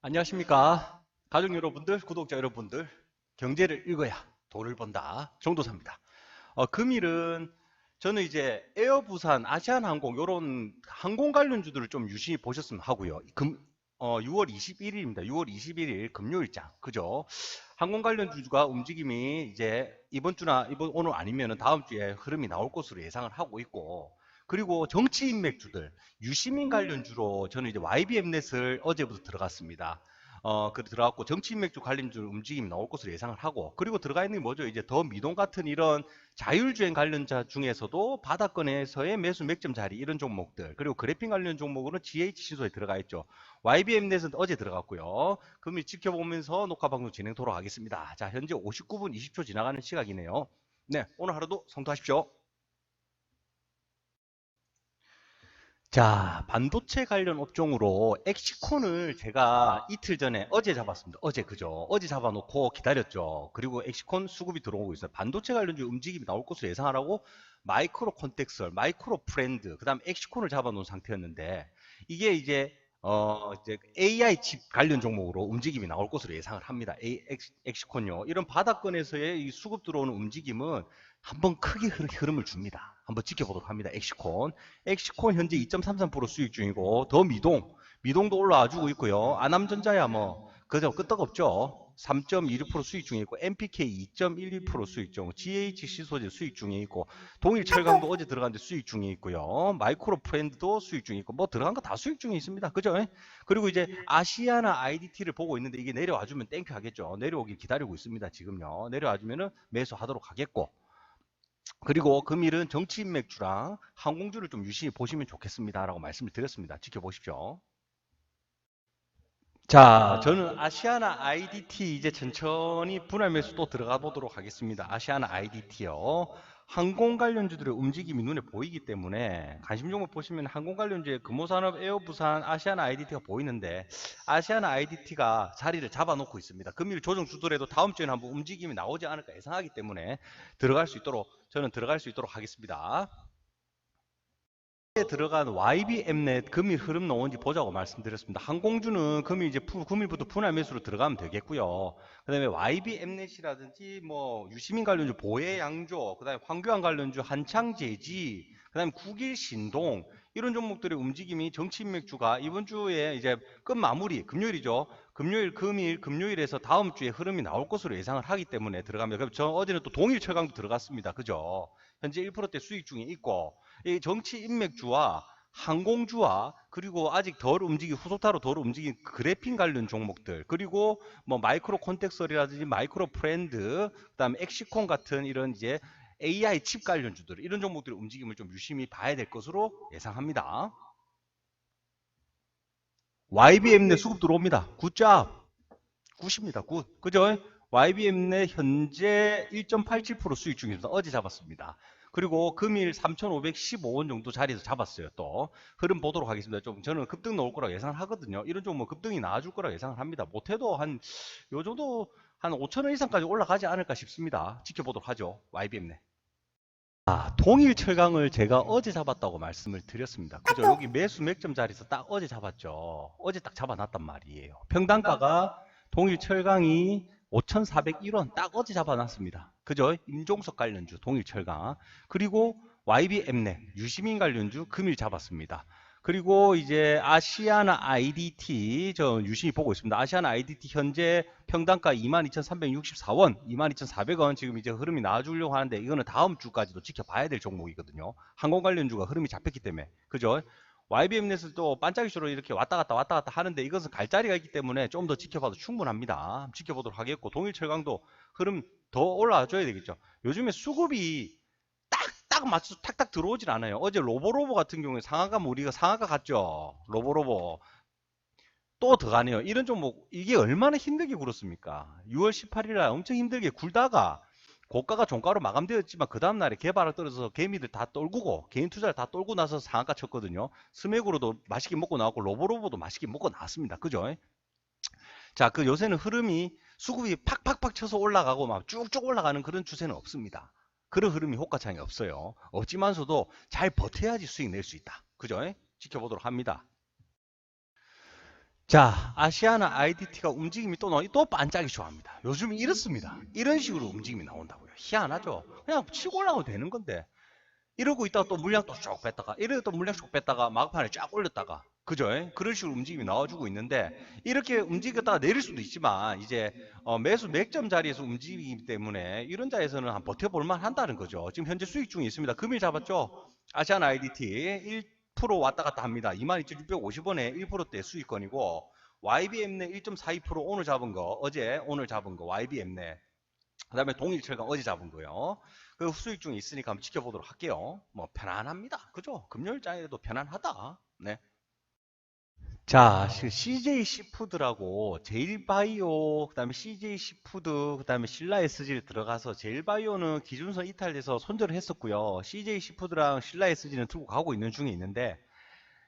안녕하십니까. 가족 여러분들, 구독자 여러분들, 경제를 읽어야 돈을 번다. 정도사입니다. 어, 금일은 저는 이제 에어부산, 아시아나항공 요런 항공 관련주들을 좀 유심히 보셨으면 하고요. 금, 어, 6월 21일입니다. 6월 21일 금요일장. 그죠? 항공 관련주가 움직임이 이제 이번 주나 이번 오늘 아니면은 다음 주에 흐름이 나올 것으로 예상을 하고 있고 그리고 정치 인 맥주들 유시민 관련주로 저는 이제 YBM넷을 어제부터 들어갔습니다. 어, 그 들어갔고 정치 인 맥주 관련주 움직임이 나올 것으로 예상을 하고 그리고 들어가 있는 게 뭐죠? 이제 더 미동 같은 이런 자율주행 관련자 중에서도 바닥권에서의 매수 맥점 자리 이런 종목들 그리고 그래핑 관련 종목으로는 GH 신소에 들어가 있죠. YBM넷은 어제 들어갔고요. 그럼 지켜보면서 녹화 방송 진행토록 하겠습니다. 자, 현재 59분 20초 지나가는 시각이네요. 네, 오늘 하루도 성투하십시오. 자, 반도체 관련 업종으로 엑시콘을 제가 이틀 전에 어제 잡았습니다. 어제 그죠? 어제 잡아놓고 기다렸죠. 그리고 엑시콘 수급이 들어오고 있어요. 반도체 관련주 움직임이 나올 것으로 예상하라고 마이크로 콘텍설, 마이크로 프렌드, 그 다음 엑시콘을 잡아놓은 상태였는데 이게 이제 어 이제 AI 칩 관련 종목으로 움직임이 나올 것으로 예상을 합니다. 엑시콘요. 이런 바닥권에서의 이 수급 들어오는 움직임은 한번 크게 흐- 흐름을 줍니다. 한번 지켜보도록 합니다. 엑시콘. 엑시콘 현재 2.33% 수익 중이고 더 미동. 미동도 올라와 주고 있고요. 아남전자야 뭐 그저 끄떡없죠. 3.26% 수익 중에 있고 MPK 2.11% 수익 중, GHC 소재 수익 중에 있고 동일 철강도 어제 들어갔는데 수익 중에 있고요. 마이크로 프렌드도 수익 중에 있고 뭐 들어간 거 다 수익 중에 있습니다. 그죠? 그리고 이제 아시아나 IDT를 보고 있는데 이게 내려와 주면 땡큐 하겠죠. 내려오길 기다리고 있습니다. 지금요. 내려와 주면은 매수하도록 하겠고 그리고 금일은 정치인 맥주랑 항공주를 좀 유심히 보시면 좋겠습니다라고 말씀을 드렸습니다. 지켜보십시오. 자, 저는 아시아나 IDT 이제 천천히 분할 매수 또 들어가 보도록 하겠습니다. 아시아나 IDT요. 항공 관련주들의 움직임이 눈에 보이기 때문에 관심 종목 보시면 항공 관련주의 금호산업, 에어부산, 아시아나 IDT가 보이는데 아시아나 IDT가 자리를 잡아놓고 있습니다. 금일 조정 주더라도 다음 주에는 한번 움직임이 나오지 않을까 예상하기 때문에 들어갈 수 있도록 저는 들어갈 수 있도록 하겠습니다. 들어간 YBM넷 금일 흐름 나온지 보자고 말씀드렸습니다. 항공주는 금일 이제 푸- 금일부터 분할 매수로 들어가면 되겠고요. 그다음에 YBM넷이라든지 뭐 유시민 관련주 보혜 양조, 그다음에 황교안 관련주 한창제지, 그다음에 국일 신동 이런 종목들의 움직임이 정치인맥주가 이번 주에 이제 끝 마무리 금요일이죠. 금요일, 금일, 금요일에서 다음 주에 흐름이 나올 것으로 예상을 하기 때문에 들어갑니다. 그럼 저 어제는 또 동일 철강도 들어갔습니다. 그죠? 현재 1%대 수익 중에 있고 이 정치 인맥주와 항공주와 그리고 아직 덜 움직이 후속타로 덜 움직인 그래핀 관련 종목들 그리고 뭐 마이크로 콘텍설이라든지 마이크로 프렌드 그다음에 엑시콘 같은 이런 이제 AI 칩 관련주들 이런 종목들의 움직임을 좀 유심히 봐야 될 것으로 예상합니다. YBM 내 수급 들어옵니다. 굿잡. 굿입니다. 굿. 그죠? YBM 내 현재 1.87% 수익 중입니다. 어제 잡았습니다. 그리고 금일 3,515원 정도 자리에서 잡았어요. 또 흐름 보도록 하겠습니다. 좀 저는 급등 나올 거라고 예상을 하거든요. 이런 좀뭐 급등이 나와줄 거라고 예상을 합니다. 못해도 한 요 정도 한 5,000원 이상까지 올라가지 않을까 싶습니다. 지켜보도록 하죠. YBM 내. 아, 동일 철강을 제가 어제 잡았다고 말씀을 드렸습니다. 그죠? 여기 매수 맥점 자리에서 딱 어제 잡았죠. 어제 딱 잡아놨단 말이에요. 평단가가 동일 철강이 5,401원 딱 어제 잡아놨습니다. 그죠? 임종석 관련주 동일 철강 그리고 YBM넷 유시민 관련주 금일 잡았습니다. 그리고 이제 아시아나 IDT 저 유심히 보고 있습니다. 아시아나 IDT 현재 평단가 22,364원, 22,400원 지금 이제 흐름이 나와주려고 하는데 이거는 다음 주까지도 지켜봐야 될 종목이거든요. 항공 관련주가 흐름이 잡혔기 때문에 그죠? YBM넷은 또 반짝이쇼로 이렇게 왔다 갔다 왔다 갔다 하는데 이것은 갈 자리가 있기 때문에 좀 더 지켜봐도 충분합니다. 지켜보도록 하겠고 동일 철강도 흐름 더 올라와줘야 되겠죠. 요즘에 수급이 딱 맞춰서 탁탁 들어오질 않아요. 어제 로보로보 같은 경우에 상하가 뭐 우리가 상하가 갔죠. 로보로보 또 더 가네요. 이런 종목 이게 얼마나 힘들게 굴었습니까? 6월 18일 날 엄청 힘들게 굴다가 고가가 종가로 마감되었지만 그 다음날에 개발을 떨어져서 개미들 다 떨구고 개인 투자를 다 떨고 나서 상한가 쳤거든요. 스맥으로도 맛있게 먹고 나왔고 로보로보도 맛있게 먹고 나왔습니다. 그죠? 자, 그 요새는 흐름이 수급이 팍팍팍 쳐서 올라가고 막 쭉쭉 올라가는 그런 추세는 없습니다. 그런 흐름이 호가창이 없어요. 없지만서도 잘 버텨야지 수익 낼 수 있다. 그죠? 지켜보도록 합니다. 자, 아시아나 IDT가 움직임이 또 나오, 또 반짝이 좋아합니다. 요즘 이렇습니다. 이런 식으로 움직임이 나온다고요. 희한하죠? 그냥 치고 올라가도 되는 건데. 이러고 있다가 또 물량 또 쭉 뺐다가, 이러고 또 물량 쭉 뺐다가, 막판에 쫙 올렸다가. 그죠? 그런 식으로 움직임이 나와주고 있는데, 이렇게 움직였다가 내릴 수도 있지만, 이제, 어, 매수 맥점 자리에서 움직이기 때문에, 이런 자리에서는 한 버텨볼만 한다는 거죠. 지금 현재 수익 중에 있습니다. 금일 잡았죠? 아시아나 IDT 1% 왔다 갔다 합니다. 22,650원에 1%대 수익권이고, YBM내 1.42% 오늘 잡은 거, 어제 오늘 잡은 거, YBM내. 그 다음에 동일철강 어제 잡은 거요. 그 수익 중에 있으니까 한번 지켜보도록 할게요. 뭐 편안합니다. 그죠? 금요일장에도 편안하다. 네. 자, 그 CJ 시푸드라고 제일바이오, 그다음에 CJ 시푸드, 그다음에 신라 SG를 들어가서 제일바이오는 기준선 이탈돼서 손절을 했었고요. CJ 시푸드랑 신라 SG는 들고 가고 있는 중에 있는데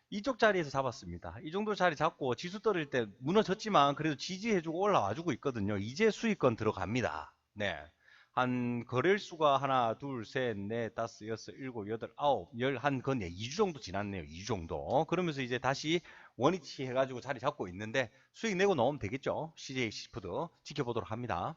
이쪽 자리에서 잡았습니다. 이 정도 자리 잡고 지수 떨어질 때 무너졌지만 그래도 지지해주고 올라와주고 있거든요. 이제 수익권 들어갑니다. 네. 한 거래일수가 하나, 둘, 셋, 넷, 다섯, 여섯, 일곱, 여덟, 아홉, 열, 한 건네 2주 정도 지났네요. 2주 정도. 그러면서 이제 다시 원위치 해가지고 자리 잡고 있는데 수익 내고 나오면 되겠죠. CJ 시푸드 지켜보도록 합니다.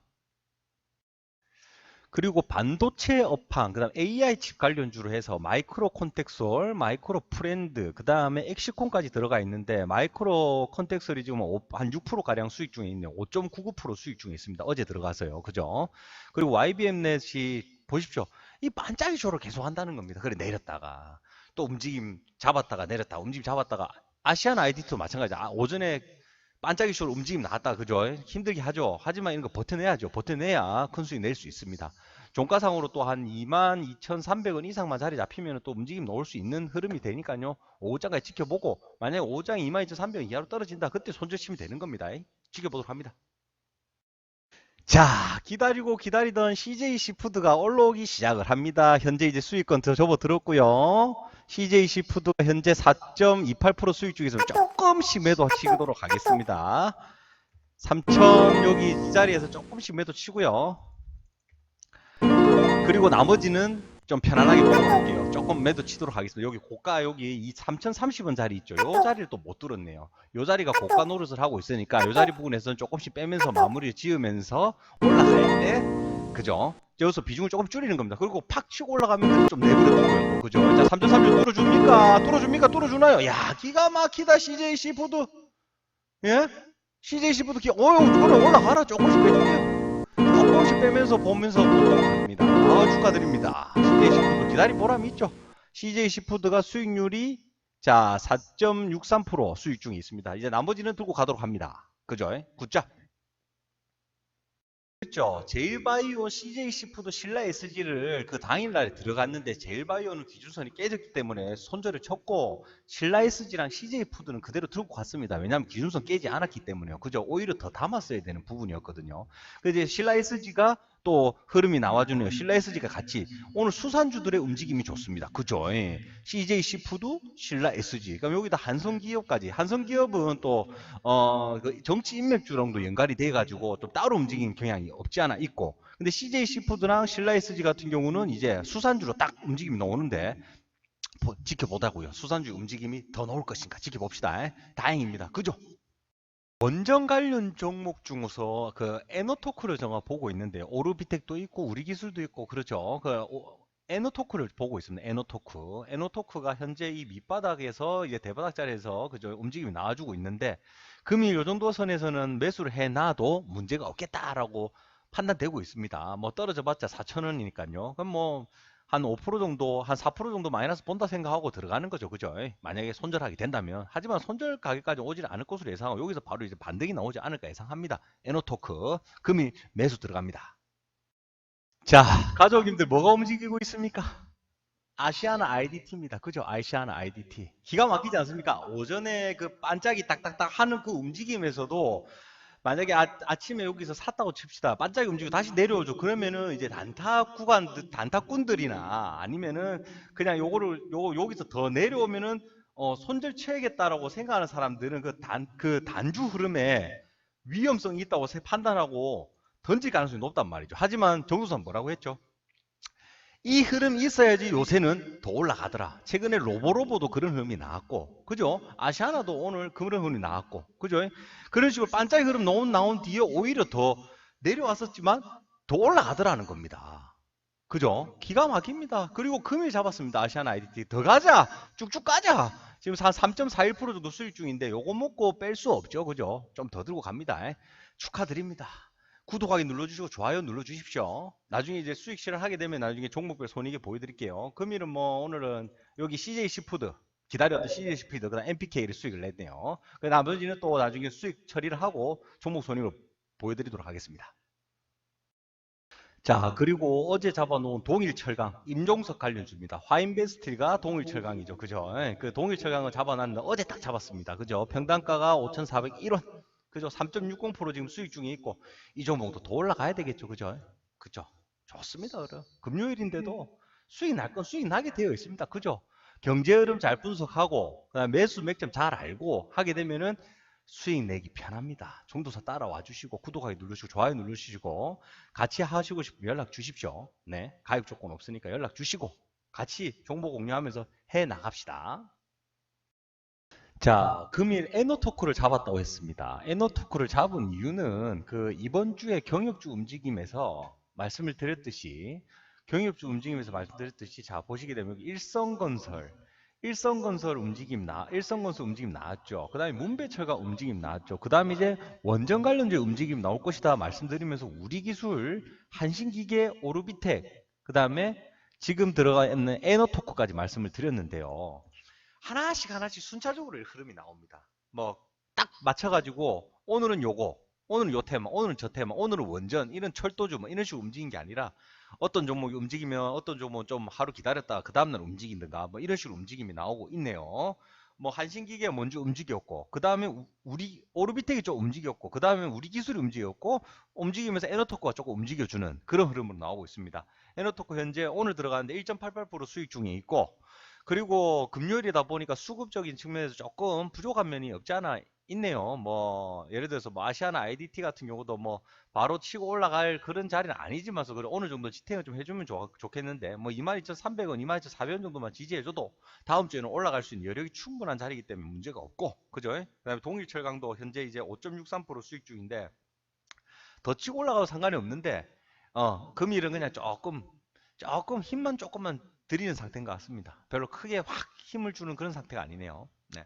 그리고 반도체 업황, 그 다음 AI 칩 관련주로 해서 마이크로 콘텍솔, 마이크로 프렌드, 그 다음에 엑시콘까지 들어가 있는데 마이크로 콘텍솔이 지금 오- 한 6%가량 수익 중에 있네요. 5.99% 수익 중에 있습니다. 어제 들어가서요. 그죠? 그리고 YBM넷이 보십시오. 이 반짝이 쇼를 계속 한다는 겁니다. 그래 내렸다가 또 움직임 잡았다가 내렸다가 움직임 잡았다가 아시안 아이디도 마찬가지. 아, 오전에 반짝이 쇼로 움직임 나왔다 그죠? 힘들게 하죠. 하지만 이런 거 버텨내야죠. 버텨내야 큰 수익 낼 수 있습니다. 종가상으로 또 한 22,300원 이상만 자리 잡히면 또 움직임 나올 수 있는 흐름이 되니까요. 5장까지 지켜보고 만약에 5장이 22,300원 이하로 떨어진다. 그때 손절 치면 되는 겁니다. 지켜보도록 합니다. 자, 기다리고 기다리던 CJ 시푸드가 올라오기 시작을 합니다. 현재 이제 수익권 더 접어 들었고요. CJ 시푸드가 현재 4.28% 수익 중에서 조금씩 매도 치도록 하겠습니다. 3천 여기 이 자리에서 조금씩 매도 치고요. 그리고 나머지는 좀 편안하게 보여볼게요. 조금 매도 치도록 하겠습니다. 여기 고가 여기 이 3,030원 자리 있죠. 요 자리를 또 못 뚫었네요. 요 자리가 고가 노릇을 하고 있으니까 요 자리 부분에서는 조금씩 빼면서 마무리 지으면서 올라갈 때 그죠? 여기서 비중을 조금 줄이는 겁니다. 그리고 팍 치고 올라가면 좀 내버려두고요. 또 그죠? 자, 3.36 뚫어줍니까? 뚫어줍니까? 뚫어주나요? 야, 기가 막히다 CJ 시푸드. 예? CJ 시푸드 기, 어유, 그래 올라가라. 조금씩 빼줄게요. 조금씩 빼면서 보면서 보도록 합니다. 아, 축하드립니다. CJ 시푸드 기다리 보람이 있죠. CJ 시푸드가 수익률이 자 4.63% 수익 중에 있습니다. 이제 나머지는 들고 가도록 합니다. 그죠? 굿자. 그렇죠. 제일바이오, CJ 시푸드, 신라 SG를 그 당일날에 들어갔는데 제일바이오는 기준선이 깨졌기 때문에 손절을 쳤고 신라 SG랑 CJ 푸드는 그대로 들고 갔습니다. 왜냐하면 기준선 깨지 않았기 때문에요. 그죠? 오히려 더 담았어야 되는 부분이었거든요. 이제 신라 SG가 또 흐름이 나와주네요. 신라 SG가 같이 오늘 수산주들의 움직임이 좋습니다. 그죠? 예. CJ 시푸드, 신라 SG. 그럼 여기다 한성기업까지. 한성기업은 또 어, 그 정치 인맥주랑도 연관이 돼가지고 또 따로 움직이는 경향이 없지 않아 있고. 근데 CJ 시푸드랑 신라 SG 같은 경우는 이제 수산주로 딱 움직임이 나오는데 보- 지켜보자고요. 수산주 움직임이 더 나올 것인가 지켜봅시다. 예. 다행입니다. 그죠? 원전 관련 종목 중에서 그 에너토크를 제가 보고 있는데 오르비텍도 있고 우리 기술도 있고 그렇죠. 그 오- 에너토크를 보고 있습니다. 에너토크. 에너토크가 현재 이 밑바닥에서 이제 대바닥 자리에서 그죠 움직임이 나와주고 있는데 금일 요 정도 선에서는 매수를 해놔도 문제가 없겠다라고 판단되고 있습니다. 뭐 떨어져봤자 4,000원이니까요. 그럼 뭐 한 5% 정도, 한 4% 정도 마이너스 본다 생각하고 들어가는 거죠. 그죠? 만약에 손절하게 된다면. 하지만 손절 가격까지 오질 않을 것으로 예상하고 여기서 바로 이제 반등이 나오지 않을까 예상합니다. 에노토크. 금일 매수 들어갑니다. 자, 가족님들 뭐가 움직이고 있습니까? 아시아나 IDT입니다. 그죠? 아시아나 IDT. 기가 막히지 않습니까? 오전에 그 반짝이 딱딱딱 하는 그 움직임에서도 만약에 아, 침에 여기서 샀다고 칩시다. 반짝이 움직이고 다시 내려오죠. 그러면은 이제 단타 구간, 단타꾼들이나 아니면은 그냥 요거를, 요, 여기서 더 내려오면은 어, 손절 쳐야겠다라고 생각하는 사람들은 그 단, 그 단주 흐름에 위험성이 있다고 세- 판단하고 던질 가능성이 높단 말이죠. 하지만 정수선 뭐라고 했죠? 이 흐름이 있어야지 요새는 더 올라가더라. 최근에 로보로보도 그런 흐름이 나왔고, 그죠? 아시아나도 오늘 그런 흐름이 나왔고, 그죠? 그런 식으로 반짝이 흐름 나온, 나온 뒤에 오히려 더 내려왔었지만 더 올라가더라는 겁니다. 그죠? 기가 막힙니다. 그리고 금일 잡았습니다. 아시아나 IDT. 더 가자! 쭉쭉 가자! 지금 한 3.41% 정도 수익 중인데 요거 먹고 뺄 수 없죠. 그죠? 좀 더 들고 갑니다. 축하드립니다. 구독하기 눌러주시고 좋아요 눌러주십시오. 나중에 이제 수익 실현하게 되면 나중에 종목별 손익에 보여드릴게요. 금일은 뭐 오늘은 여기 CJ 시푸드 기다렸던 CJ 시푸드 그다음 MPK를 수익을 냈네요. 그 나머지는 또 나중에 수익 처리를 하고 종목 손익을 보여드리도록 하겠습니다. 자 그리고 어제 잡아놓은 동일철강 임종석 관련주입니다. 화인베스트가 동일철강이죠. 그죠? 예, 그 동일철강을 잡아놨는데 어제 딱 잡았습니다. 그죠? 평단가가 5,401원. 그죠? 3.60% 지금 수익 중에 있고 이 종목도 더 올라가야 되겠죠. 그죠? 그죠? 좋습니다. 그럼. 금요일인데도 수익 날 건 수익 나게 되어 있습니다. 그죠? 경제 흐름 잘 분석하고 그다음 매수 맥점 잘 알고 하게 되면은 수익 내기 편합니다. 종도사 따라와 주시고 구독하기 누르시고 좋아요 누르시고 같이 하시고 싶으면 연락 주십시오. 네. 가입 조건 없으니까 연락 주시고 같이 정보 공유하면서 해 나갑시다. 자, 금일 에너토크를 잡았다고 했습니다. 에너토크를 잡은 이유는 그 이번 주에 경역주 움직임에서 말씀을 드렸듯이 경역주 움직임에서 말씀드렸듯이 자 보시게 되면 일성건설 일성건설 움직임 나 일성건설 움직임 나왔죠. 그다음에 문배철가 움직임 나왔죠. 그다음에 이제 원전 관련주 움직임 나올 것이다 말씀드리면서 우리기술 한신기계 오르비텍 그다음에 지금 들어가 있는 에너토크까지 말씀을 드렸는데요. 하나씩 하나씩 순차적으로 흐름이 나옵니다. 뭐 딱 맞춰가지고 오늘은 요거, 오늘은 요 테마, 오늘은 저 테마, 오늘은 원전 이런 철도주 뭐 이런 식으로 움직이는 게 아니라 어떤 종목이 움직이면 어떤 종목은 좀 하루 기다렸다가 그 다음날 움직인든가 뭐 이런 식으로 움직임이 나오고 있네요. 뭐 한신기계 먼저 움직였고 그 다음에 우리 오르비텍이 좀 움직였고 그 다음에 우리 기술이 움직였고 움직이면서 에너토크가 조금 움직여주는 그런 흐름으로 나오고 있습니다. 에너토크 현재 오늘 들어가는데 1.88% 수익 중에 있고 그리고 금요일이다 보니까 수급적인 측면에서 조금 부족한 면이 없지 않아 있네요. 뭐 예를 들어서 뭐 아시아나 IDT 같은 경우도 뭐 바로 치고 올라갈 그런 자리는 아니지만서 그래 어느 정도 지탱을 좀 해주면 좋, 좋겠는데 뭐 22,300원, 22,400원 정도만 지지해줘도 다음 주에는 올라갈 수 있는 여력이 충분한 자리이기 때문에 문제가 없고 그죠? 그다음에 동일철강도 현재 이제 5.63% 수익 중인데 더 치고 올라가도 상관이 없는데 어 금일은 그냥 조금 조금 힘만 조금만 드리는 상태인 것 같습니다. 별로 크게 확 힘을 주는 그런 상태가 아니네요. 네.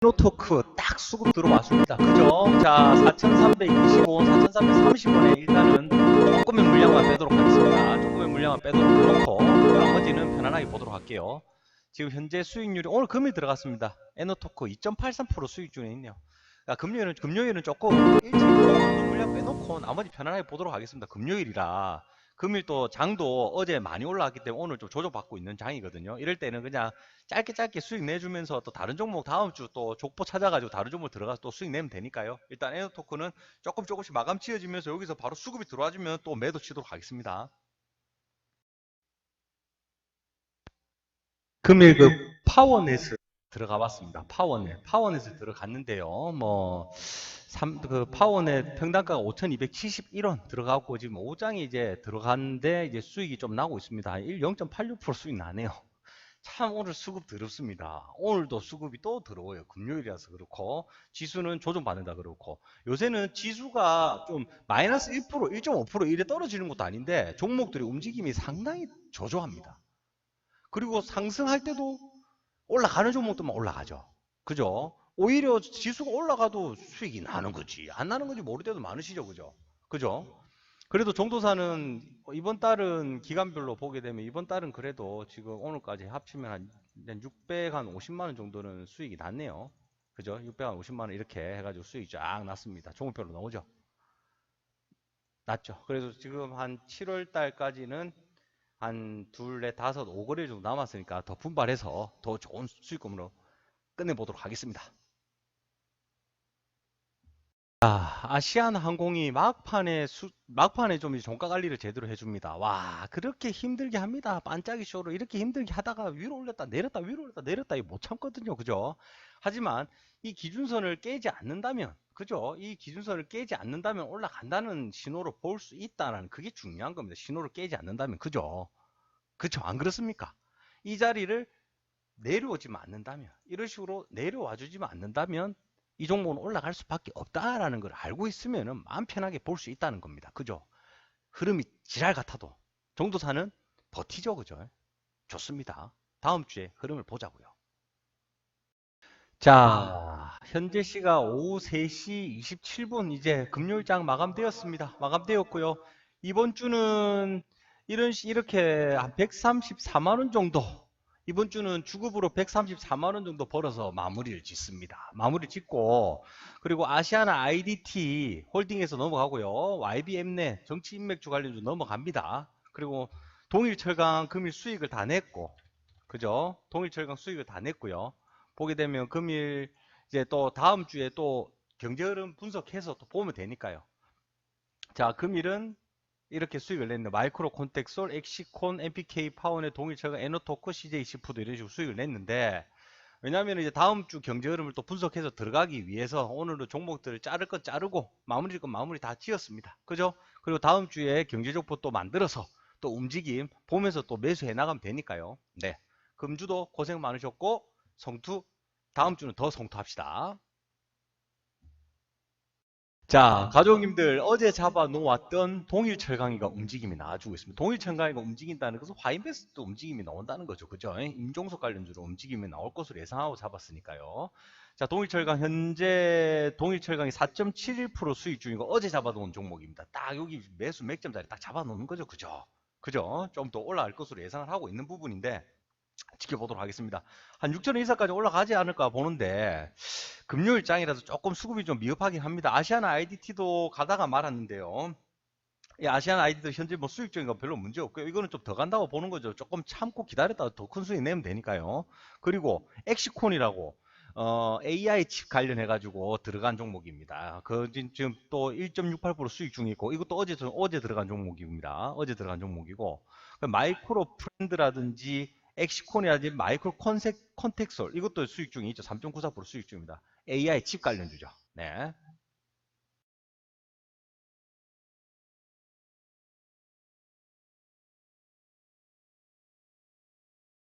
노토크 딱 수급 들어왔습니다. 그죠? 자, 4,325원, 4,330원에 일단은 조금의 물량만 빼도록 하겠습니다. 조금의 물량만 빼도록 놓고 나머지는 편안하게 보도록 할게요. 지금 현재 수익률이 오늘 금일 들어갔습니다. 에너토크 2.83% 수익 중에 있네요. 야, 금요일은 금요일은 조금 일찍 물량 빼놓고 나머지 편안하게 보도록 하겠습니다. 금요일이라 금일 또 장도 어제 많이 올라왔기 때문에 오늘 좀 조정받고 있는 장이거든요. 이럴 때는 그냥 짧게 짧게 수익 내주면서 또 다른 종목 다음 주 또 족보 찾아가지고 다른 종목 들어가서 또 수익 내면 되니까요. 일단 에너토크는 조금 조금씩 마감 치어지면서 여기서 바로 수급이 들어와주면 또 매도 치도록 하겠습니다. 금일 그 파워넷을 들어가 봤습니다. 파워넷. 파워넷을 들어갔는데요. 뭐, 3, 그 파워넷 평단가가 5,271원 들어가고 지금 5장이 이제 들어갔는데 이제 수익이 좀 나고 있습니다. 1, 0.86% 수익 나네요. 참 오늘 수급 더럽습니다. 오늘도 수급이 또 들어와요. 금요일이라서 그렇고 지수는 조정받는다 그렇고 요새는 지수가 좀 마이너스 1% 1.5% 이래 떨어지는 것도 아닌데 종목들의 움직임이 상당히 저조합니다. 그리고 상승할 때도 올라가는 종목들만 올라가죠. 그죠? 오히려 지수가 올라가도 수익이 나는 거지. 안 나는 건지 모를 때도 많으시죠. 그죠? 그죠? 그래도 정도사는 이번 달은 기간별로 보게 되면 이번 달은 그래도 지금 오늘까지 합치면 한 650만 원 정도는 수익이 났네요. 그죠? 650만 원 이렇게 해가지고 수익이 쫙 났습니다. 종목별로 나오죠. 났죠. 그래서 지금 한 7월 달까지는 한 둘, 넷, 다섯, 오거래 정도 남았으니까 더 분발해서 더 좋은 수익금으로 끝내보도록 하겠습니다. 자, 아시안 항공이 막판에 수, 막판에 좀 종가 관리를 제대로 해줍니다. 와, 그렇게 힘들게 합니다. 반짝이 쇼로 이렇게 힘들게 하다가 위로 올렸다 내렸다 위로 올렸다 내렸다 못 참거든요. 그죠? 하지만 이 기준선을 깨지 않는다면 그죠? 이 기준선을 깨지 않는다면 올라간다는 신호로 볼 수 있다는 그게 중요한 겁니다. 신호를 깨지 않는다면 그죠? 그쵸? 안 그렇습니까? 이 자리를 내려오지만 않는다면 이런 식으로 내려와 주지만 않는다면 이 종목은 올라갈 수밖에 없다라는 걸 알고 있으면 마음 편하게 볼 수 있다는 겁니다. 그죠? 흐름이 지랄 같아도 정도사는 버티죠. 그죠? 좋습니다. 다음 주에 흐름을 보자고요. 자, 현재 시가 오후 3시 27분 이제 금요일장 마감되었습니다. 마감되었고요. 이번 주는 이런 시- 이렇게 한 134만 원 정도 이번 주는 주급으로 134만 원 정도 벌어서 마무리를 짓습니다. 마무리 짓고 그리고 아시아나 IDT 홀딩에서 넘어가고요. YBM내 정치 인맥주 관련주 넘어갑니다. 그리고 동일철강 금일 수익을 다 냈고 그죠? 동일철강 수익을 다 냈고요. 보게 되면 금일 이제 또 다음 주에 또 경제 흐름 분석해서 또 보면 되니까요. 자, 금일은 이렇게 수익을 냈네. 마이크로 콘텍 솔, 엑시콘, MPK, 파원의 동일철강, 에너토크, CJ 시푸드 이런 식으로 수익을 냈는데 왜냐하면 이제 다음 주 경제 흐름을 또 분석해서 들어가기 위해서 오늘은 종목들을 자를 건 자르고 마무리 건 마무리 다 지었습니다. 그죠? 그리고 다음 주에 경제족보 또 만들어서 또 움직임 보면서 또 매수해 나가면 되니까요. 네. 금주도 고생 많으셨고 성투 다음 주는 더 성투합시다. 자, 가족님들 어제 잡아 놓았던 동일 철강이가 움직임이 나와주고 있습니다. 동일 철강이가 움직인다는 것은 화인베스트도 움직임이 나온다는 거죠. 그죠? 임종석 관련주로 움직임이 나올 것으로 예상하고 잡았으니까요. 자, 동일 철강 현재 동일 철강이 4.71% 수익 중이고 어제 잡아 놓은 종목입니다. 딱 여기 매수 맥점 자리 딱 잡아 놓는 거죠. 그죠? 그죠? 좀 더 올라갈 것으로 예상을 하고 있는 부분인데 지켜보도록 하겠습니다. 한 6천 원 이상까지 올라가지 않을까 보는데 금요일장이라서 조금 수급이 좀 미흡하긴 합니다. 아시아나 IDT도 가다가 말았는데요. 이 아시아나 ID도 현재 뭐 수익적인 건 별로 문제 없고요. 이거는 좀 더 간다고 보는 거죠. 조금 참고 기다렸다가 더 큰 수익 내면 되니까요. 그리고 엑시콘이라고 어, AI 칩 관련해 가지고 들어간 종목입니다. 그 지- 지금 또 1.68% 수익 중이고 이것도 어제 어제 들어간 종목입니다. 어제 들어간 종목이고 그 마이크로 프렌드라든지 엑시콘이라든지 마이크로 컨색, 컨텍솔 이것도 수익 중에 있죠. 3.94% 수익 중입니다. AI 칩 관련주죠. 네.